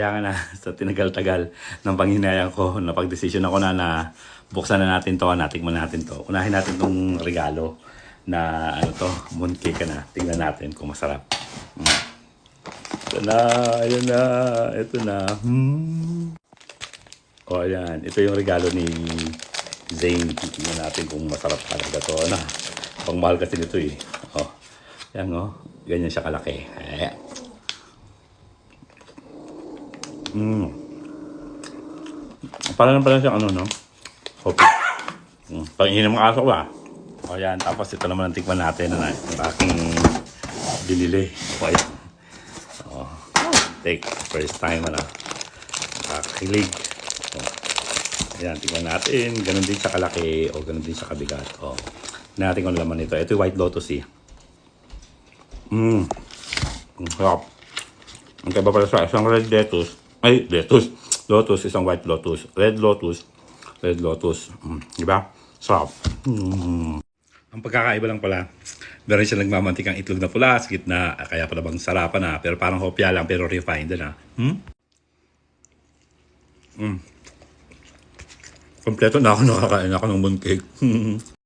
Kaya nga na, sa tinagal-tagal ng panghinayang ko, napag-desisyon ako na na buksan na natin to, natikman natin to. Unahin natin tong regalo na ano to, mooncake na. Tingnan natin kung masarap. Mm. Ito na, ayan na, ito na. Hmm. O ayan, ito yung regalo ni Zane. Tingnan natin kung masarap talaga to. Ano? Pang mahal kasi nito eh. O, yan o, ganyan siya kalaki. Eh. Mm. Parang pala siyang ano, no? Hopi. Mm. Pang inom ng aso ba? O yan, tapos ito naman ang tikman natin na yung aking binili. Okay. O, take, first time, ano? Nakakilig. O. Ayan, tikman natin. Ganon din siya kalaki o ganon din siya kabigat. O. Natin kung ano laman nito. Ito yung white lotus eh. Mmm. Ang sarap. Ang kaiba pala sa isang red lettuce. Ay, lettuce. Lotus, isang white lotus. Red lotus. Red lotus. Mm, di ba? Sarap. Mm. Ang pagkakaiba lang pala, meron siya nagmamantikang itlog na pula sa gitna. Kaya pala bang sarapan na. Pero parang hopya lang, pero refined na. Hmm? Mm. Kompleto na ako nakakain ako ng mooncake.